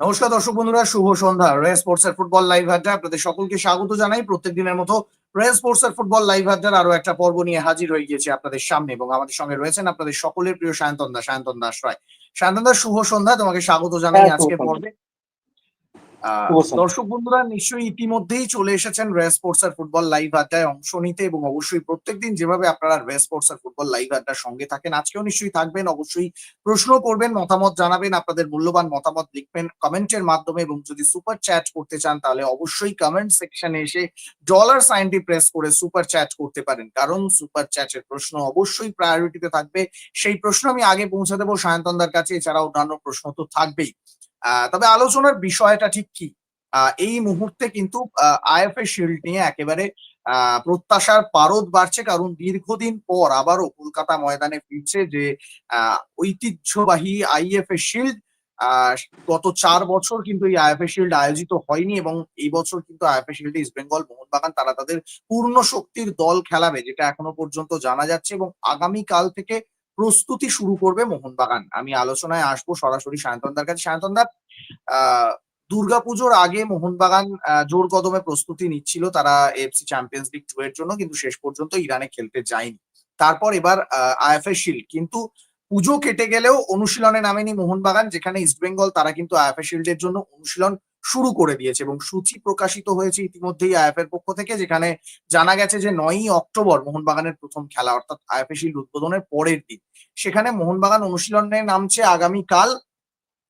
নমস্কার দর্শক বন্ধুরা শুভ সন্ধ্যা রে স্পোর্টস এর ফুটবল লাইভ আড্ডা আপনাদের সকলকে স্বাগত জানাই প্রত্যেক দিনের মতো রে স্পোর্টস এর ফুটবল লাইভ আড্ডার আরও একটা পর্ব নিয়ে হাজির হয়ে গিয়েছে আপনাদের সামনে এবং আমাদের সঙ্গে রয়েছেন আপনাদের সকলের প্রিয় সায়ন্তন দাস সায়ন্তন দাস রায় সায়ন্তন দাস শুভ সন্ধ্যা তোমাকে স্বাগত জানাই হ্যাঁ, আজকে। পর্বে। দর্শক বন্ধুরা নিশ্চয়ই ইতিমধ্যেই চলে এসেছেন রে স্পোর্টস এর ফুটবল লাইভ আড্ডায় অংশ নিতে এবং অবশ্যই প্রত্যেকদিন যেভাবে আপনারা রে স্পোর্টস এর ফুটবল লাইভ আড্ডার সঙ্গে থাকেন আজকেও নিশ্চয়ই থাকবেন। অবশ্যই প্রশ্ন করবেন মতামত জানাবেন আপনাদের মূল্যবান মতামত লিখবেন কমেন্টের মাধ্যমে এবং যদি সুপার চ্যাট করতে চান তাহলে অবশ্যই কমেন্ট সেকশনে এসে ডলার সাইনটি প্রেস করে সুপার চ্যাট করতে পারেন। কারণ সুপার চ্যাটের প্রশ্ন অবশ্যই প্রায়োরিটিতে থাকবে। সেই প্রশ্ন আমি আগে পৌঁছে দেবো সায়ন্তনদার কাছে এছাড়া অন্যান্য প্রশ্ন তো থাকবেই। তবে আলোচনার বিষয়টা ঠিক কি? এই মুহূর্তে কিন্তু আইএফএ শিল্ড নিয়ে একেবারে প্রত্যাশার পারদ বাড়ছে। কারণ দীর্ঘদিন পর আবারও কলকাতা ময়দানে ফিরছে যে ঐতিহ্যবাহী আইএফএ শিল্ড গত চার বছর কিন্তু এই আইএফএ শিল্ড আয়োজিত হয়নি এবং এই বছর কিন্তু আইএফএ শিল্ডে ইস্ট বেঙ্গল মোহনবাগান তারা তাদের পূর্ণ শক্তির দল খেলাবে, যেটা এখনও পর্যন্ত জানা যাচ্ছে এবং আগামী কাল থেকে প্রস্তুতি শুরু করবে মোহনবাগান। আমি আলোচনায় আসব সরাসরি সায়ন্তনদার কাছে। সায়ন্তনদার আহ দুর্গাপুজোর আগে মোহনবাগান জোর কদমে প্রস্তুতি নিচ্ছিল তারা এফসি চ্যাম্পিয়ন্স লিগ টু এর জন্য, কিন্তু শেষ পর্যন্ত ইরানে খেলতে যায়নি। তারপর এবার আইএফএ শিল্ড। কিন্তু পুজো কেটে গেলেও অনুশীলনে নামেনি মোহনবাগান, যেখানে ইস্টবেঙ্গল তারা কিন্তু আইএফএ শিল্ডের জন্য অনুশীলন শুরু করে দিয়েছে এবং সূচি প্রকাশিত হয়েছে ইতিমধ্যেই আইএফ এর পক্ষ থেকে, যেখানে জানা গেছে যে নয়ই অক্টোবর মোহনবাগানের প্রথম খেলা, অর্থাৎ আইএফএ শিল্ড উদ্বোধনের পরের দিন। সেখানে মোহনবাগান অনুশীলনে নামছে আগামী কাল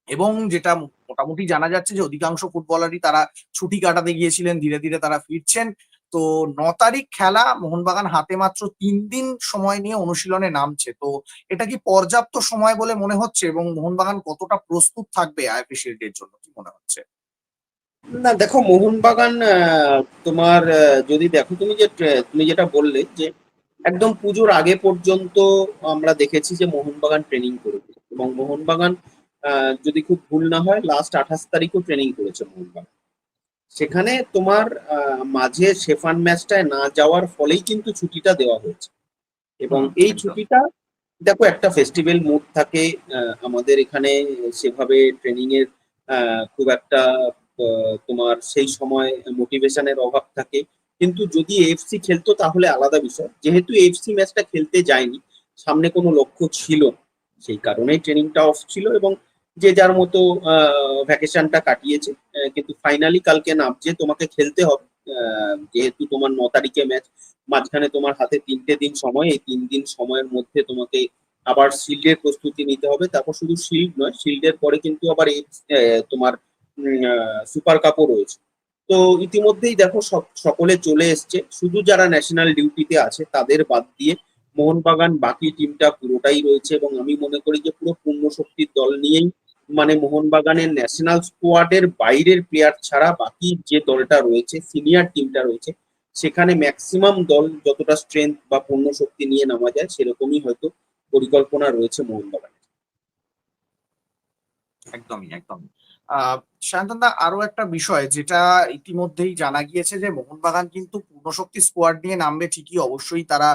এবং যেটা মোটামুটি জানা যাচ্ছে যে অধিকাংশ ফুটবলারই তারা ছুটি কাটাতে গিয়েছিলেন, ধীরে ধীরে তারা ফিরছেন। তো ন তারিখ খেলা মোহনবাগান হাতে মাত্র তিন দিন সময় নিয়ে অনুশীলনে নামছে। তো এটা কি পর্যাপ্ত সময় বলে মনে হচ্ছে এবং মোহনবাগান কতটা প্রস্তুত থাকবে আইপি শিল্ডের জন্য, কি মনে হচ্ছে? না দেখো মোহনবাগান তোমার যদি দেখো তুমি যে তুমি যেটা বললে যে একদম পুজোর আগে পর্যন্ত আমরা দেখেছি যে মোহনবাগান ট্রেনিং করেছে এবং মোহনবাগান যদি খুব ভুল না হয় লাস্ট আঠাশ তারিখও ট্রেনিং করেছে মোহনবাগান। সেখানে তোমার মাঝে শেফান ম্যাচটায় না যাওয়ার ফলেই কিন্তু ছুটিটা দেওয়া হয়েছে। এবং এই ছুটিটা দেখো একটা ফেস্টিভ্যাল মুড থাকে আমাদের এখানে সেভাবে ট্রেনিং এর খুব একটা তোমার সেই সময় মোটিভেশনের অভাব থাকে। কিন্তু যদি এফসি খেলতো তাহলে আলাদা বিষয়। যেহেতু এফসি ম্যাচটা খেলতে যায়নি, সামনে কোনো লক্ষ্য ছিল সেই কারণেই ট্রেনিংটা অফ ছিল এবং যে যার মতো ভ্যাকেশনটা কাটিয়েছে। কিন্তু ফাইনালি কালকে নামছে, তোমাকে খেলতে হবে। যেহেতু তোমার ন তারিখে ম্যাচ মাঝখানে তোমার হাতে তিনটে দিন সময়। এই তিন দিন সময়ের মধ্যে তোমাকে আবার শিল্ডের প্রস্তুতি নিতে হবে। তারপর শুধু শিল্ড নয় শিল্ডের পরে কিন্তু আবার তোমার সুপার কাপও রয়েছে। তো ইতিমধ্যেই দেখো সক- সকলে চলে এসছে। শুধু যারা ন্যাশনাল ডিউটিতে আছে, তাদের বাদ দিয়ে মোহনবাগান, বাকি টিমটা পুরোটাই রয়েছে এবং আমি মনে করি যে পুরো পূর্ণ শক্তির দল নিয়েই মানে মোহনবাগানের ন্যাশনাল স্কোয়াডের বাইরের প্লেয়ার ছাড়া বাকি যে দলটা রয়েছে সিনিয়র টিমটা রয়েছে, সেখানে ম্যাক্সিমাম দল যতটা স্ট্রেংথ বা পূর্ণ শক্তি নিয়ে নামা যায়, সেরকমই হয়তো পরিকল্পনা রয়েছে মোহনবাগানের। একদমই একদমই। শান্তনদা আরও একটা বিষয় যেটা ইতিমধ্যেই জানা গিয়েছে যে মোহনবাগান কিন্তু পূর্ণশক্তি স্কোয়াড নিয়ে নামবে ঠিকই অবশ্যই তারা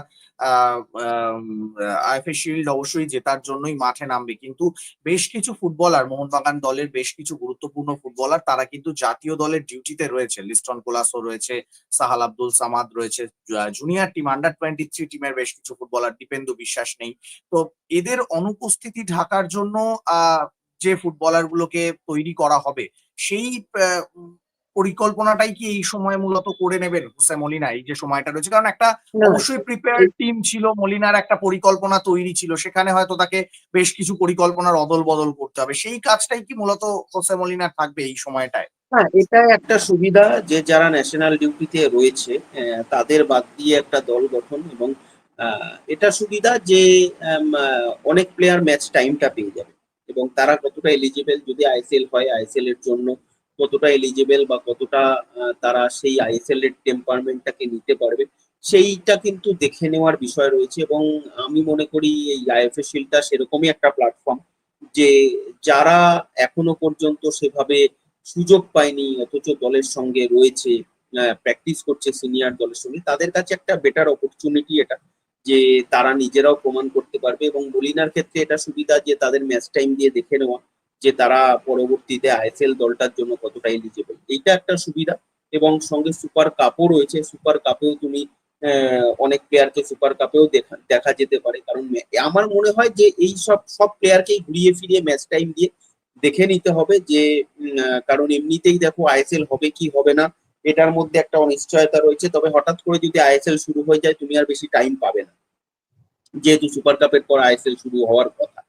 আইএফএ শিল্ড অবশ্যই জেতার জন্যই মাঠে নামবে। কিন্তু বেশ কিছু ফুটবলার, মোহনবাগান দলের বেশ কিছু গুরুত্বপূর্ণ ফুটবলার তারা কিন্তু জাতীয় দলের ডিউটিতে রয়েছে। লিস্টন কোলাসো রয়েছে, সাহাল আব্দুল সামাদ রয়েছে junior team under twenty three টিমের বেশ কিছু ফুটবলার, দীপেন্দু বিশ্বাস নেই। তো এদের অনুপস্থিতি ঢাকার জন্য আহ যে ফুটবলার গুলোকে তৈরি করা হবে সেই পরিকল্পনাটাই কি এই সময় মূলত করে নেবেন হোসে মলিনা? এই যে সময়টা রয়েছে কারণ একটা অবশ্যই প্রিপেয়ার টিম ছিল মলিনার একটা পরিকল্পনা তৈরি ছিল সেখানে হয়তো তাকে বেশ কিছু পরিকল্পনার অদল বদল করতে হবে। সেই কাজটাই কি মূলত হোসে মলিনার থাকবে এই সময়টায়? হ্যাঁ এটা একটা সুবিধা যে যারা ন্যাশনাল ডিউটিতে রয়েছে তাদের বাদ দিয়ে একটা দল গঠন এবং আহ, এটা সুবিধা যে অনেক প্লেয়ার ম্যাচ টাইমটা পেয়ে যাবে। এবং তারা কতটা এলিজিবেল যদি আইএসএল হয় আইএসএল এর জন্য, কতটা এলিজিবেল বা কতটা তারা সেই আইএসএল এর টেম্পারমেন্টটাকে নিতে পারবে, সেইটা কিন্তু দেখে নেওয়ার বিষয় রয়েছে এবং আমি মনে করি এই আইএফএ শিলটা সেরকমই একটা প্ল্যাটফর্ম যে যারা এখনও পর্যন্ত সেভাবে সুযোগ পায়নি, অথচ দলের সঙ্গে রয়েছে প্র্যাকটিস করছে সিনিয়র দলের সঙ্গে, তাদের কাছে একটা বেটার অপরচুনিটি এটা। যে তারা নিজেরাও প্রমাণ করতে পারবে এবং বলিনার ক্ষেত্রে এটা সুবিধা যে তাদের ম্যাচ টাইম দিয়ে দেখে নেওয়া যে তারা পরবর্তীতে আইএসএল দলটার জন্য কতটা এলিজিবল এইটা একটা সুবিধা এবং সঙ্গে সুপার কাপও রয়েছে। সুপার কাপেও তুমি অনেক প্লেয়ারকে সুপার কাপেও দেখা দেখা যেতে পারে। কারণ আমার মনে হয় যে এই সব সব প্লেয়ারকেই ঘুরিয়ে ফিরিয়ে ম্যাচ টাইম দিয়ে দেখে নিতে হবে যে কারণ এমনিতেই দেখো আইএসএল হবে কি হবে না। এটার মধ্যে একটা অনিশ্চয়তা রয়েছে। তবে হঠাৎ করে যদি আইএসএল শুরু হয়ে যায়, তুমি আর বেশি টাইম পাবে না। যেহেতু সুপার কাপের পর আইএসএল শুরু হওয়ার কথা।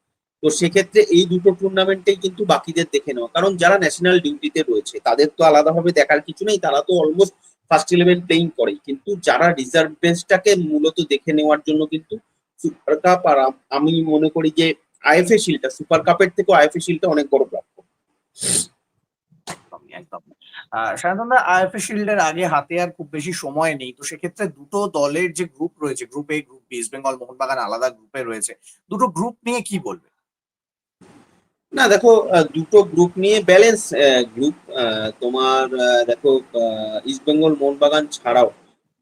তো সেক্ষেত্রে এই দুটো টুর্নামেন্টেই কিন্তু বাকিদের দেখে নেওয়া। কারণ যারা ন্যাশনাল ডিউটিতে রয়েছে, তাদের তো আলাদাভাবে দেখার কিছু নেই। তারা তো অলমোস্ট ফার্স্ট ইলেভেন প্লেইং করেই। কিন্তু যারা রিজার্ভ বেঞ্চটাকে মূলত দেখে নেওয়ার জন্য কিন্তু সুপার কাপ আর আমি মনে করি যে আইএফএ শিলটা সুপার কাপের থেকে আইএফএ শিলটা অনেক বড় প্রাপ্য একদম। সাধারণত আইএফএ শিল্ডের আগে হাতে আর খুব বেশি সময় নেই। তো সেক্ষেত্রে দুটো দলের যে গ্রুপ রয়েছে group A group B Bengal Mohun Bagan আলাদা গ্রুপে রয়েছে। দুটো গ্রুপ নিয়ে কি বলবে না, দেখো দুটো গ্রুপ নিয়ে ব্যালেন্স গ্রুপ তোমার দেখো ইস্ট বেঙ্গল মোহনবাগান ছাড়াও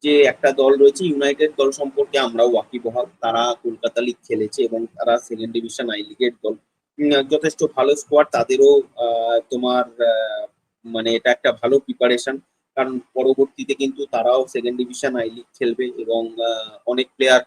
যে একটা দল রয়েছে ইউনাইটেড দল সম্পর্কে আমরাও ওয়াকিবহাল। তারা কলকাতা লিগ খেলেছে এবং তারা সেকেন্ড ডিভিশন আই লিগের দল। যথেষ্ট ভালো স্কোয়াড তাদেরও তোমার মানে এটা একটা ভালো প্রিপারেশন কারণ পরবর্তীতে কিন্তু তারাও সেকেন্ড ডিভিশন আই লিগ খেলবে এবং অনেক প্লেয়ার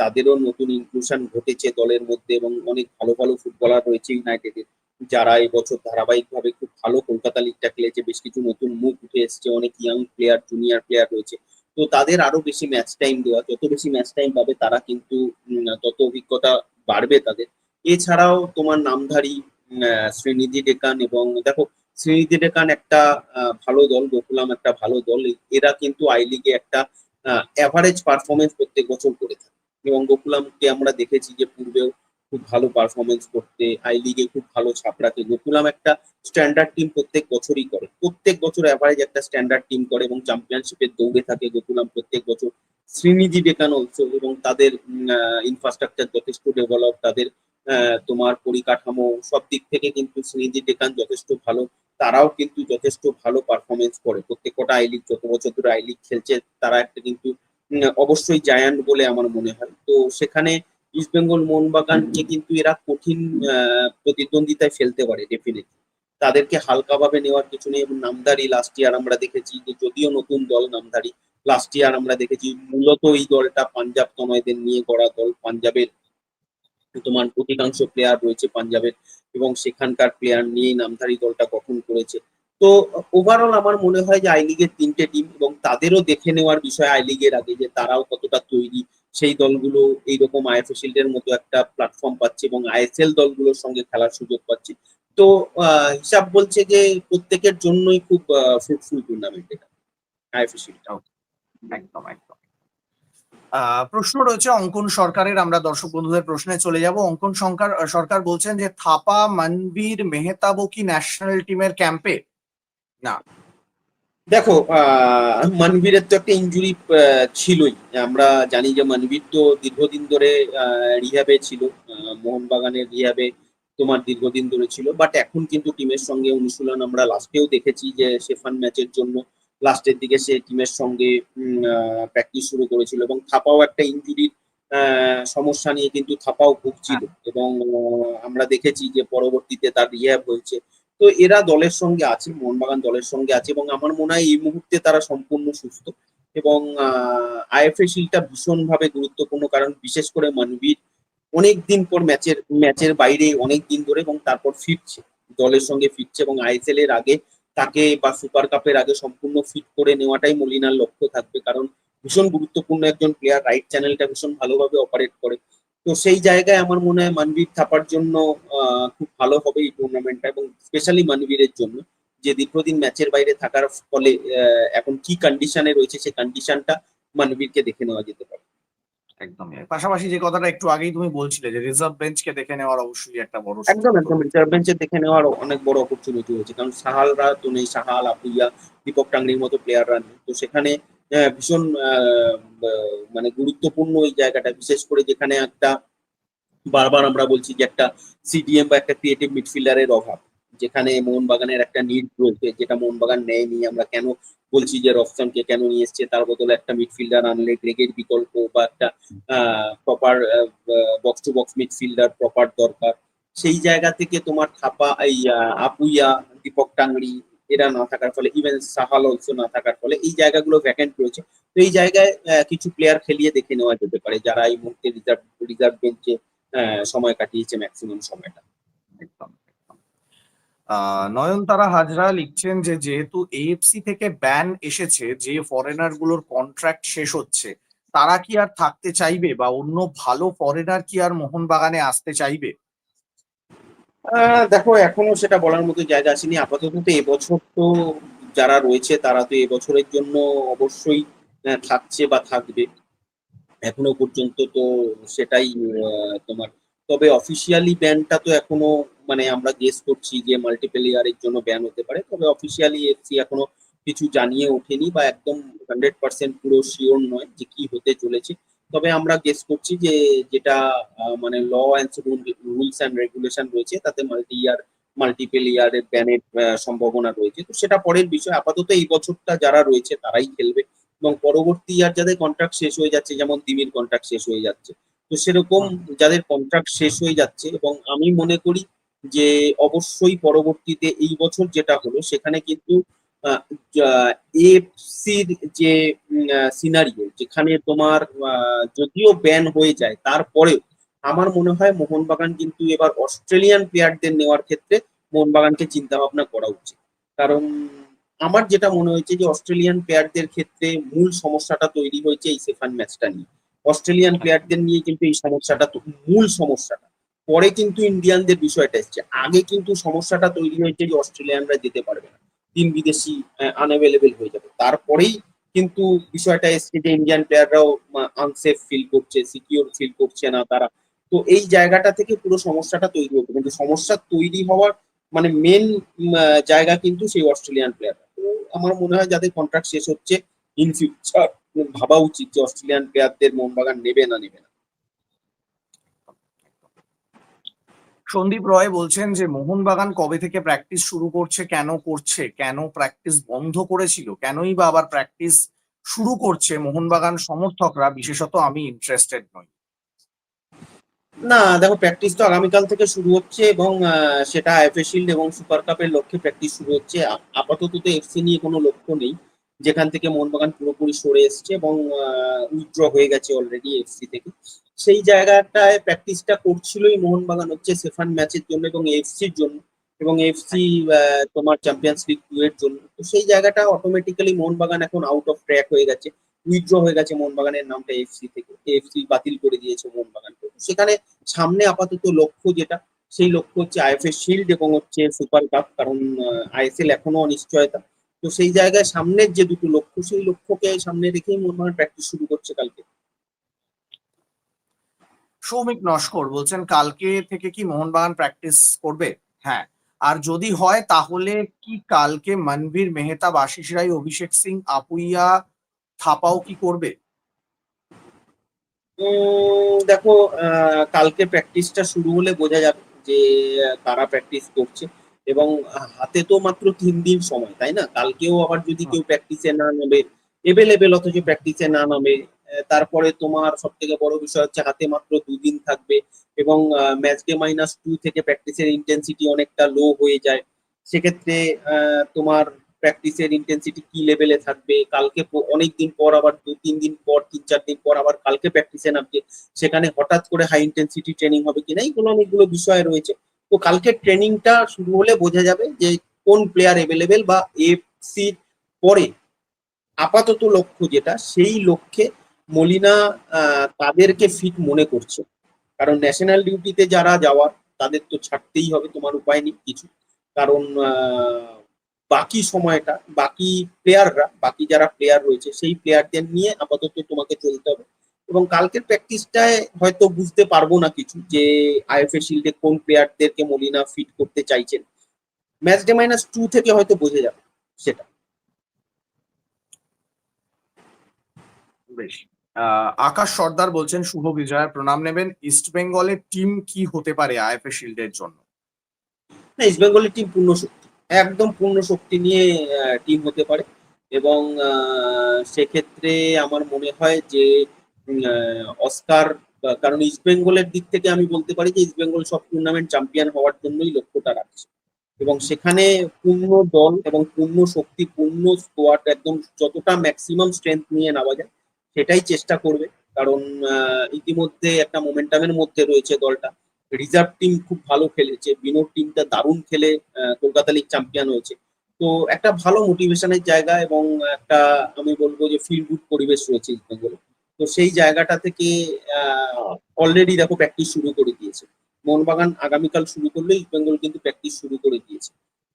তাদেরও নতুন ইনক্লুশন ঘটেছে দলের মধ্যে এবং অনেক ভালো ভালো ফুটবলার রয়েছে ইউনাইটেডের যারা এবছর বছর ধারাবাহিকভাবে খুব ভালো কলকাতা লিগটা খেলেছে, বেশ কিছু নতুন মুখ উঠে এসছে, অনেক ইয়াং প্লেয়ার জুনিয়র প্লেয়ার রয়েছে। তো তাদের আরও বেশি ম্যাচ টাইম দেওয়া, যত বেশি ম্যাচ টাইম পাবে তারা কিন্তু তত অভিজ্ঞতা বাড়বে তাদের। এছাড়াও তোমার নামধারী শ্রীনিধি ডেকান এবং দেখো শ্রীনিধি ডেকান একটা ভালো দল, গোকুলাম একটা ভালো দল। এরা কিন্তু আই লিগে একটা অ্যাভারেজ পারফরমেন্স প্রত্যেক বছর করে থাকে। এবং গোকুলামকে আমরা দেখেছি যে পূর্বেও খুব ভালো পারফরমেন্স করতে, আই লিগে খুব ভালো ছাপ রাখে গোকুলাম একটা স্ট্যান্ডার্ড টিম প্রত্যেক বছরই করে। প্রত্যেক বছর অ্যাভারেজ একটা স্ট্যান্ডার্ড টিম করে এবং চ্যাম্পিয়নশিপের দৌড়ে থাকে গোকুলাম প্রত্যেক বছর। শ্রীনিধি ডেকান অলসো এবং তাদের ইনফ্রাস্ট্রাকচার যথেষ্ট ডেভেলপ তাদের তোমার পরিকাঠামো সব দিক থেকে কিন্তু শ্রীনিধি ডেকান যথেষ্ট ভালো। তারাও কিন্তু যথেষ্ট ভালো পারফরমেন্স করে। প্রত্যেক কটা আই লিগ যত বছর ধরে আই লিগ খেলছে তারা একটা কিন্তু অবশ্যই জায়ান্ট বলে আমার মনে হয়। তো সেখানে ইস্ট বেঙ্গল মোহনবাগানকে কিন্তু এরা কঠিন আহ, প্রতিদ্বন্দ্বিতায় ফেলতে পারে ডেফিনেটলি তাদেরকে হালকাভাবে নেওয়ার কিছু নেই এবং নামধারী লাস্ট ইয়ার আমরা দেখেছি যে যদিও নতুন দল নামধারী লাস্ট ইয়ার আমরা দেখেছি মূলত এই দলটা পাঞ্জাব তনয়দের নিয়ে গড়া দল পাঞ্জাবের তোমার অধিকাংশ প্লেয়ার রয়েছে পাঞ্জাবের এবং সেখানকার প্লেয়ার নিয়েই নামধারী দলটা গঠন করেছে। তো ওভারঅল আমার মনে হয় যে আই লিগের তিনটে টিম এবং তাদেরও দেখে নেওয়ার বিষয় আই লিগের আগে যে তারাও কতটা তৈরি, সেই দলগুলো এইরকম আইএফএ শিল্ডের মতো একটা প্ল্যাটফর্ম পাচ্ছে এবং আইএসএল দলগুলোর সঙ্গে খেলার সুযোগ পাচ্ছে। তো হিসাব বলছে যে প্রত্যেকের জন্যই খুব ফ্রুটফুল টুর্নামেন্ট এটা। আইএফএ শিল্ড একদম একদম। প্রশ্ন রয়েছে, অঙ্কন সরকারের, আমরা দর্শক বন্ধুদের প্রশ্নে চলে যাব। অঙ্কন সরকার সরকার বলছেন যে, থাপা, মানবীর মেহতাবো কি ন্যাশনাল টিমের ক্যাম্পে না। দেখো মানবীরের তো একটা ইঞ্জুরি ছিলই। আমরা জানি যে, মানবীর তো দীর্ঘদিন ধরে রিহাবে ছিল। মোহনবাগানের রিহাবে তোমার দীর্ঘদিন ধরে ছিল। বাট এখন কিন্তু টিমের সঙ্গে অনুশীলন আমরা লাস্টেও দেখেছি যে, শেফান ম্যাচের জন্য লাস্টের দিকে সে টিমের সঙ্গে প্র্যাকটিস শুরু করেছিল এবং থাপাও একটা ইঞ্জুরির সমস্যা নিয়ে কিন্তু থাপাও ভুগছিল এবং আমরা দেখেছি যে পরবর্তীতে তার রিহ্যাব হয়েছে। তো এরা দলের সঙ্গে আছে মোহনবাগান দলের সঙ্গে আছে এবং আমার মনে হয় এই মুহূর্তে তারা সম্পূর্ণ সুস্থ এবং আইএফএ শিলটা ভীষণভাবে গুরুত্বপূর্ণ কারণ বিশেষ করে মানবীর অনেক দিন পর ম্যাচের ম্যাচের বাইরে অনেক দিন ধরে এবং তারপর ফিরছে দলের সঙ্গে ফিরছে এবং আইএসএল এর আগে তাকে বা সুপার কাপের আগে সম্পূর্ণ ফিট করে নেওয়াটাই মলিনার লক্ষ্য থাকবে। কারণ ভীষণ গুরুত্বপূর্ণ একজন প্লেয়ার রাইট চ্যানেলটা ভীষণ ভালোভাবে অপারেট করে। তো সেই জায়গায় আমার মনে হয় মানবীর থাপার জন্য খুব ভালো হবে এই টুর্নামেন্টটা এবং স্পেশালি মানবীরের জন্য। যে দীর্ঘদিন ম্যাচের বাইরে থাকার ফলে এখন কি কন্ডিশনে রয়েছে, সেই কন্ডিশনটা মানবীরকে দেখে নেওয়া যেতে পারে। একদমই পাশাপাশি যে কথাটা একটু আগেই তুমি বলছিলে যে রিজার্ভ বেঞ্চকে দেখে নেওয়ার অবশ্যই একটা বড় একদম একদম। রিজার্ভ বেঞ্চে দেখে নেওয়ার অনেক বড় অপরচুনিটি হয়েছে। কারণ সাহালরা তো নেই সাহাল আপুইয়া দীপক টাংরির মতো প্লেয়াররা নেই। তো সেখানে আহ, ভীষণ মানে গুরুত্বপূর্ণ ওই জায়গাটা। বিশেষ করে যেখানে একটা বারবার আমরা বলছি যে একটা সিডিএম বা একটা ক্রিয়েটিভ মিডফিল্ডারের অভাব। যেখানে মোহনবাগানের একটা নিড রয়েছে যেটা মোহনবাগান নেয়নি। আমরা কেন বলছি যে রফসানকে কেন নিয়ে এসছে? তার বদলে একটা মিডফিল্ডার আনলে গ্রেগের বিকল্প বা একটা proper box to box midfielder proper দরকার। সেই জায়গা থেকে তোমার থাপা এই আপুইয়া দীপক টাংরি এরা না থাকার ফলে ইভেন সাহাল অলসো না থাকার ফলে এই জায়গাগুলো ভ্যাকেন্ট রয়েছে। তো এই জায়গায় কিছু প্লেয়ার খেলিয়ে দেখে নেওয়া যেতে পারে যারা এই মুহূর্তে রিজার্ভ রিজার্ভ বেঞ্চে সময় কাটিয়েছে ম্যাক্সিমাম সময়টা। একদম, নয়নতারা হাজরা লিখছেন যে যেহেতু এএফসি থেকে ব্যান এসেছে, যে ফরেনারগুলোর কন্ট্রাক্ট শেষ হচ্ছে, তারা কি আর থাকতে চাইবে বা অন্য ভালো ফরেনার কি আর মোহনবাগানে আসতে চাইবে? দেখো, এখনও সেটা বলার মতো জায়গা আসেনি। আপাতত তো এবছর তো যারা রয়েছে, তারা তো এবছরের জন্য অবশ্যই থাকছে বা থাকবে। এখনও পর্যন্ত তো সেটাই তোমার, তবে অফিসিয়ালি ব্যানটা তো এখনও মানে আমরা গেস করছি যে মাল্টিপল ইয়ারের জন্য ব্যান হতে পারে। তবে অফিসিয়ালি এফসি এখনও কিছু জানিয়ে ওঠেনি বা একদম হান্ড্রেড পার্সেন্ট পুরো শিওর নয় যে কি হতে চলেছে। তবে আমরা গেস করছি যে যেটা মানে law and rules and regulation রয়েছে তাতে মাল্টি ইয়ার মাল্টিপল ইয়ারের ব্যানের সম্ভাবনা রয়েছে। তো সেটা পরের বিষয়। আপাতত এই বছরটা যারা রয়েছে তারাই খেলবে এবং পরবর্তী ইয়ার যাদের কন্ট্রাক্ট শেষ হয়ে যাচ্ছে যেমন দিমির কন্ট্রাক্ট শেষ হয়ে যাচ্ছে। তো সেরকম যাদের কন্ট্রাক্ট শেষ হয়ে যাচ্ছে এবং আমি মনে করি যে অবশ্যই পরবর্তীতে এই বছর যেটা হলো, সেখানে কিন্তু এফসির যে সিনারিও যেখানে তোমার যদিও ব্যান হয়ে যায়, তারপরেও আমার মনে হয় মোহনবাগান কিন্তু এবার অস্ট্রেলিয়ান প্লেয়ারদের নেওয়ার ক্ষেত্রে মোহনবাগানকে চিন্তা ভাবনা করা উচিত। কারণ আমার যেটা মনে হয়েছে যে অস্ট্রেলিয়ান প্লেয়ারদের ক্ষেত্রে মূল সমস্যাটা তৈরি হয়েছে এই সেফান ম্যাচটা নিয়ে। অস্ট্রেলিয়ান প্লেয়ারদের নিয়ে কিন্তু এই সমস্যাটা মূল সমস্যাটা। পরে কিন্তু ইন্ডিয়ানদের বিষয়টা এসছে। আগে কিন্তু সমস্যাটা তৈরি হয়েছে যে অস্ট্রেলিয়ানরা যেতে পারবে না। তিন বিদেশি আনঅ্যাভেলেবেল হয়ে যাবে। তারপরেই কিন্তু বিষয়টা এসছে যে ইন্ডিয়ান প্লেয়াররাও আনসেফ ফিল করছে সিকিউর ফিল করছে না তারা। তো এই জায়গাটা থেকে পুরো সমস্যাটা তৈরি হতো কিন্তু সমস্যা তৈরি হওয়ার মানে মেন জায়গা কিন্তু সেই অস্ট্রেলিয়ান প্লেয়াররা তো আমার মনে হয় যাদের কন্ট্রাক্ট শেষ হচ্ছে ইন ফিউচার ভাবা উচিত যে অস্ট্রেলিয়ান প্লেয়ারদের মোহনবাগান নেবে না নেবে না। সন্দীপ রয় বলছেন যে, মোহনবাগান কবে থেকে প্র্যাকটিস শুরু করছে, কেন করছে, কেন প্র্যাকটিস বন্ধ করেছিল, কেনই বা আবার প্র্যাকটিস শুরু করছে, মোহনবাগান সমর্থকরা, বিশেষত আমি ইন্টারেস্টেড নই না, দেখো প্র্যাকটিস তো আগামীকাল থেকে শুরু হচ্ছে এবং সেটা আইএফএ শিল্ড এবং সুপার কাপের লক্ষ্যে প্র্যাকটিস শুরু হচ্ছে। আপাতত তো এফসি নিয়ে কোনো লক্ষ্য নেই। যেখান থেকে মোহনবাগান পুরোপুরি সরে এসছে এবং উইথড্র হয়ে গেছে অলরেডি এফসি থেকে। সেই জায়গাটায় প্র্যাকটিসটা করছিলই মোহনবাগান হচ্ছে সেফান ম্যাচের জন্য এবং এফসির জন্য এবং এফসি তোমার চ্যাম্পিয়ন্স লিগ টু এর জন্য। তো সেই জায়গাটা অটোমেটিক্যালি মোহনবাগান এখন আউট অফ ট্র্যাক হয়ে গেছে উইথড্র হয়ে গেছে মোহনবাগানের নামটা এফসি থেকে, এফসি বাতিল করে দিয়েছে মোহনবাগানকে। সেখানে সামনে আপাতত লক্ষ্য যেটা, সেই লক্ষ্য হচ্ছে আইএফএ শিল্ড এবং হচ্ছে সুপার কাপ কারণ আইএসএল এখনও অনিশ্চয়তা। তো সেই জায়গায় সামনের যে দুটো লক্ষ্য, সেই লক্ষ্যকে সামনে রেখেই মোহনবাগান প্র্যাকটিস শুরু করছে কালকে। সৌমিক নস্কর বলছেন কালকে থেকে কি মোহনবাগান প্র্যাকটিস করবে? হ্যাঁ আর যদি হয় তাহলে কি কালকে মনবীর মেহতাব আশিস রায় অভিষেক সিং আপুইয়া থাপাও কি করবে? দেখো আহ, কালকে প্র্যাকটিসটা শুরু হলে বোঝা যাবে যে কারা প্র্যাকটিস করছে। এবং হাতে তো মাত্র তিন দিন সময় তাই না? কালকেও আবার যদি কেউ প্র্যাকটিসে না নামে এভেলেবেল অথচ প্র্যাকটিসে না নামে তারপরে তোমার সব থেকে বড় বিষয় হচ্ছে হাতে মাত্র দুদিন থাকবে এবং ম্যাচ ডে মাইনাস টু থেকে প্র্যাকটিসের ইন্টেন্সিটি অনেকটা লো হয়ে যায়। সেক্ষেত্রে তোমার প্র্যাকটিসের ইন্টেন্সিটি কি লেভেলে থাকবে? কালকে অনেক দিন পর আবার দু, তিন দিন পর, তিন, চার দিন পর আবার কালকে প্র্যাকটিসে নামবে। সেখানে হঠাৎ করে হাই ইন্টেন্সিটি ট্রেনিং হবে কিনা এইগুলো অনেকগুলো বিষয় রয়েছে। তো কালকে ট্রেনিংটা শুরু হলে বোঝা যাবে যে কোন প্লেয়ার এভেলেবেল বা এফসি পরে আপাতত লক্ষ্য যেটা, সেই লক্ষ্যে মলিনা তাদেরকে ফিট মনে করছে। কারণ ন্যাশনাল ডিউটিতে যারা যাওয়ার, তাদের তো ছাড়তেই হবে, তোমার উপায় নেই কিছু। কারণ বাকি সময়টা, বাকি প্লেয়াররা বাকি যারা প্লেয়ার রয়েছে, সেই প্লেয়ারদের নিয়ে আপাতত তোমাকে চলতে হবে। এবং কালকের প্র্যাকটিসটায় হয়তো বুঝতে পারব না কিছু যে আইএফএ শিল্ডে কোন প্লেয়ারদেরকে মলিনা ফিট করতে চাইছেন। ম্যাচ ডে মাইনাস টু থেকে হয়তো বোঝা যাবে সেটা। বেশ। আকাশ সর্দার বলছেন, শুভ বিজয়ের প্রণাম নেবেন। ইস্ট বেঙ্গলের টিম কি হতে পারে আইএফএ শিল্ডের জন্য? না, ইস্ট বেঙ্গলের টিম পূর্ণ শক্তি, একদম পূর্ণ শক্তি নিয়ে টিম হতে পারে। এবং সেক্ষেত্রে আমার মনে হয় যে অস্কার কারণ ইস্ট বেঙ্গলের দিক থেকে আমি বলতে পারি যে, ইস্ট বেঙ্গল সব টুর্নামেন্ট চ্যাম্পিয়ন হওয়ার জন্যই লক্ষ্যটা রাখছে। এবং সেখানে পূর্ণ দল এবং পূর্ণ শক্তি, পূর্ণ স্কোয়াড একদম যতটা ম্যাক্সিমাম স্ট্রেংথ নিয়ে নেওয়া যায় সেটাই চেষ্টা করবে। কারণ ইতিমধ্যে একটা মোমেন্টামের মধ্যে রয়েছে দলটা। রিজার্ভ টিম খুব ভালো খেলেছে। বিনোদ টিমটা দারুণ খেলে কলকাতা লিগ চ্যাম্পিয়ন হয়েছে। তো একটা ভালো মোটিভেশনের জায়গা এবং একটা, আমি বলব যে ফিল গুড পরিবেশ রয়েছে ইস্ট বেঙ্গলে তো সেই জায়গাটা থেকে অলরেডি দেখো প্র্যাকটিস শুরু করে দিয়েছে। মোহনবাগান আগামীকাল শুরু করলে ইস্ট বেঙ্গল কিন্তু প্র্যাকটিস শুরু করে দিয়েছে।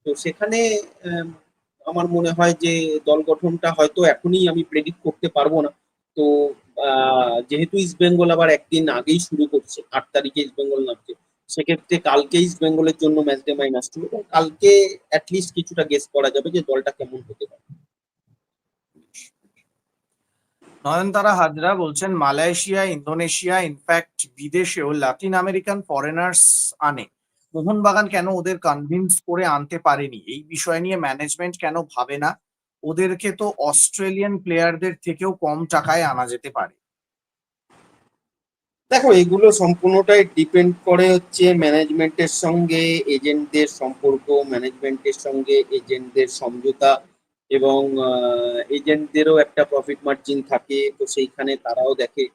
তো সেখানে আমার মনে হয় যে দল গঠনটা হয়তো এখনই আমি প্রেডিক্ট করতে পারব না। তো যেহেতু ইস্ট বেঙ্গল আবার একদিন আগেই শুরু করছে, আট তারিখে ইস্ট বেঙ্গল নামছে, সেক্ষেত্রে কালকে ইস্ট বেঙ্গলের জন্য ম্যাচ ডে মাইনাস টু এবং কালকে অ্যাটলিস্ট কিছুটা গেস করা যাবে যে দলটা কেমন হতে পারে। নয়নতারা হাজরা বলছেন, মালয়েশিয়া, ইন্দোনেশিয়া ইনফ্যাক্ট বিদেশেও লাতিন আমেরিকান ফরেনার্স আনে। মোহনবাগান কেন ওদের কনভিন্স করে আনতে পারেনি? এই বিষয় নিয়ে ম্যানেজমেন্ট কেন ভাবে না? ওদেরকে তো অস্ট্রেলিয়ান প্লেয়ারদের থেকেও কম টাকায় আনা যেতে পারে। দেখো, এগুলো সম্পূর্ণটাই ডিপেন্ড করে হচ্ছে ম্যানেজমেন্টের সঙ্গে, এজেন্টদের সম্পর্ক, ম্যানেজমেন্টের সঙ্গে, এজেন্টদের সমঝোতা এবং এজেন্টদেরও একটা প্রফিট মার্জিন থাকে, তো সেইখানে তারাও দেখে।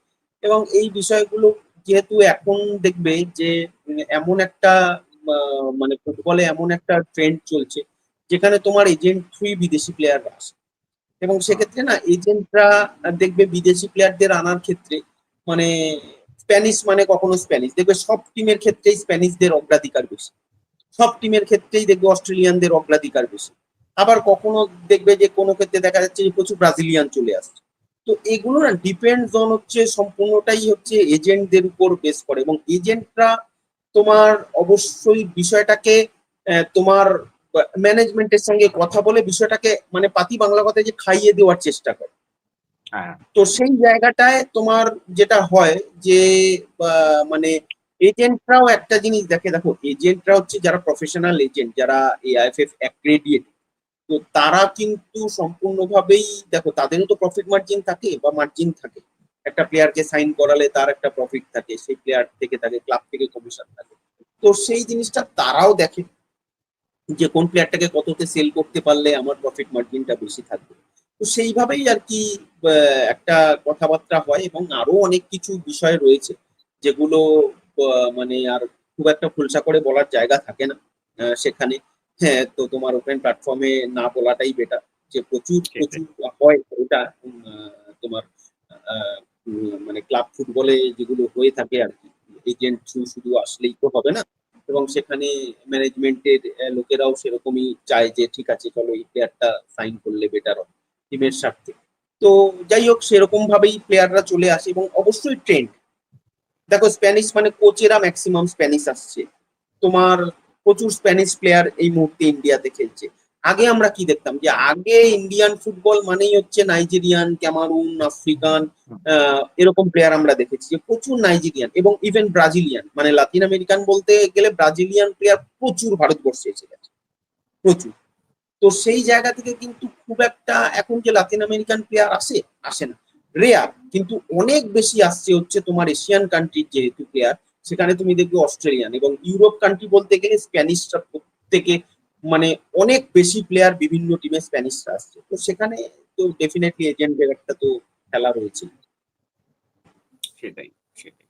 এবং এই বিষয়গুলো যেহেতু এখন দেখবে যে এমন একটা মানে ফুটবলে এমন একটা ট্রেন্ড চলছে যেখানে তোমার এজেন্ট থ্রুই বিদেশি প্লেয়াররা আসে এবং সেক্ষেত্রে না এজেন্টরা দেখবে বিদেশি প্লেয়ারদের আনার ক্ষেত্রে মানে স্প্যানিশ মানে কখনো স্প্যানিশ দেখবে সব টিমের ক্ষেত্রেই স্প্যানিশদের অগ্রাধিকার বেশি। সব টিমের ক্ষেত্রেই দেখবে অস্ট্রেলিয়ানদের অগ্রাধিকার বেশি। আবার কখনো দেখবে যে কোনো ক্ষেত্রে দেখা যাচ্ছে যে প্রচুর ব্রাজিলিয়ান চলে আসছে। তো এগুলো না ডিপেন্ডস অন হচ্ছে সম্পূর্ণটাই হচ্ছে এজেন্টদের উপর বেস করে। এবং এজেন্টরা তোমার অবশ্যই বিষয়টাকে তোমার ম্যানেজমেন্টের সঙ্গে কথা বলে বিষয়টাকে মানে পাতি বাংলা কথায় যে খাইয়ে দেওয়ার চেষ্টা করে। হ্যাঁ। তো সেই জায়গাটায় তোমার যেটা হয় যে মানে এজেন্টরাও একটা জিনিস দেখে। দেখো এজেন্টরা হচ্ছে যারা প্রফেশনাল এজেন্ট যারা এআইএফএফ অ্যাক্রেডিয়েট তো তারা কিন্তু সম্পূর্ণভাবেই দেখো তাদেরও তো প্রফিট মার্জিন থাকে বা মার্জিন থাকে। একটা প্লেয়ারকে সাইন করালে তার একটা প্রফিট থাকে সেই প্লেয়ার থেকে থাকে ক্লাব থেকে কমিশন থাকে। তো সেই জিনিসটা তারাও দেখে। যে কোন প্লেয়ারটাকে কততে সেল করতে পারলে আমার প্রফিট মার্জিনটা বেশি থাকবে। তো সেইভাবেই আর কি একটা কথাবার্তা হয় এবং আরও অনেক কিছু বিষয় রয়েছে যেগুলো মানে আর খুব একটা খোলসা করে বলার জায়গা থাকে না সেখানে। হ্যাঁ তো তোমার ওপেন প্ল্যাটফর্মে না বলাটাই বেটার যে প্রচুর প্রচুর হয় ওটা তোমার আহ, মানে ক্লাব ফুটবলে যেগুলো হয়ে থাকে আর কি এজেন্ট শুধু আসলেই তো হবে না। এবং সেখানে ম্যানেজমেন্টের লোকেরাও সেরকমই চায় যে, ঠিক আছে, চলো এই প্লেয়ারটা সাইন করলে বেটার হবে টিমের স্বার্থে। তো যাই হোক সেরকম ভাবেই প্লেয়াররা চলে আসে এবং অবশ্যই ট্রেন্ড দেখো স্প্যানিশ মানে কোচেরা ম্যাক্সিমাম স্প্যানিশ আসছে। তোমার প্রচুর স্প্যানিশ প্লেয়ার এই মুহূর্তে ইন্ডিয়াতে খেলছে। আগে আমরা কি দেখতাম? যে আগে ইন্ডিয়ান ফুটবল মানেই হচ্ছে নাইজেরিয়ান ক্যামারুন আফ্রিকান এরকম প্লেয়ার আমরা দেখেছি যে প্রচুর নাইজেরিয়ান এবং ইভেন ব্রাজিলিয়ান মানে লাতিন আমেরিকান বলতে গেলে ব্রাজিলিয়ান প্লেয়ার প্রচুর ভারতবর্ষে এসে গেছে। প্রচুর। তো সেই জায়গা থেকে কিন্তু খুব একটা এখন যে লাতিন আমেরিকান প্লেয়ার আসে আসে না। রেয়ার কিন্তু অনেক বেশি আসছে হচ্ছে তোমার এশিয়ান কান্ট্রির যেহেতু প্লেয়ার সেখানে তুমি দেখবে অস্ট্রেলিয়ান এবং ইউরোপ কান্ট্রি বলতে গেলে স্প্যানিশরা প্রত্যেকে মানে অনেক বেশি প্লেয়ার বিভিন্ন টিমে স্প্যানিশরা আসছে। তো সেখানে তো ডেফিনেটলি এজেন্ট একটা তো খেলা রয়েছে। সেটাই সেটাই।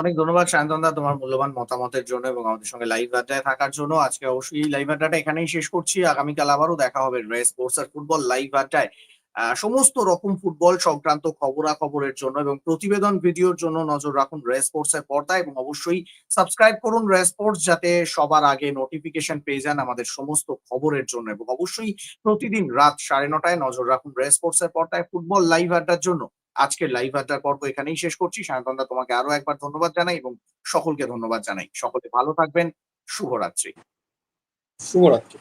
অনেক ধন্যবাদ সায়ন্তনদা তোমার মূল্যবান মতামতের জন্য এবং আমাদের সঙ্গে লাইভ আড্ডায় থাকার জন্য। আজকে অবশ্যই লাইভ আড্ডাটা এখানেই শেষ করছি। আগামীকাল আবারও দেখা হবে রেস স্পোর্টস আর ফুটবল লাইভ আড্ডায়। সমস্ত রকম ফুটবল সংক্রান্ত খবরাখবরের জন্য এবং প্রতিবেদন ভিডিওর জন্য নজর রাখুন রেস স্পোর্টস এর পর্দায় এবং অবশ্যই সাবস্ক্রাইব করুন রেস স্পোর্টস যাতে সবার আগে নোটিফিকেশন পেয়ে যান আমাদের সমস্ত খবরের জন্য এবং অবশ্যই প্রতিদিন রাত সাড়ে নটায় নজর রাখুন রেস স্পোর্টস এর পর্দায় ফুটবল লাইভ আড্ডার জন্য। আজকের লাইভ আড্ডার পর্ব এখানেই শেষ করছি। সায়ন্তনদা, তোমাকে আরও একবার ধন্যবাদ জানাই এবং সকলকে ধন্যবাদ জানাই। সকলে ভালো থাকবেন। শুভরাত্রি। শুভরাত্রি।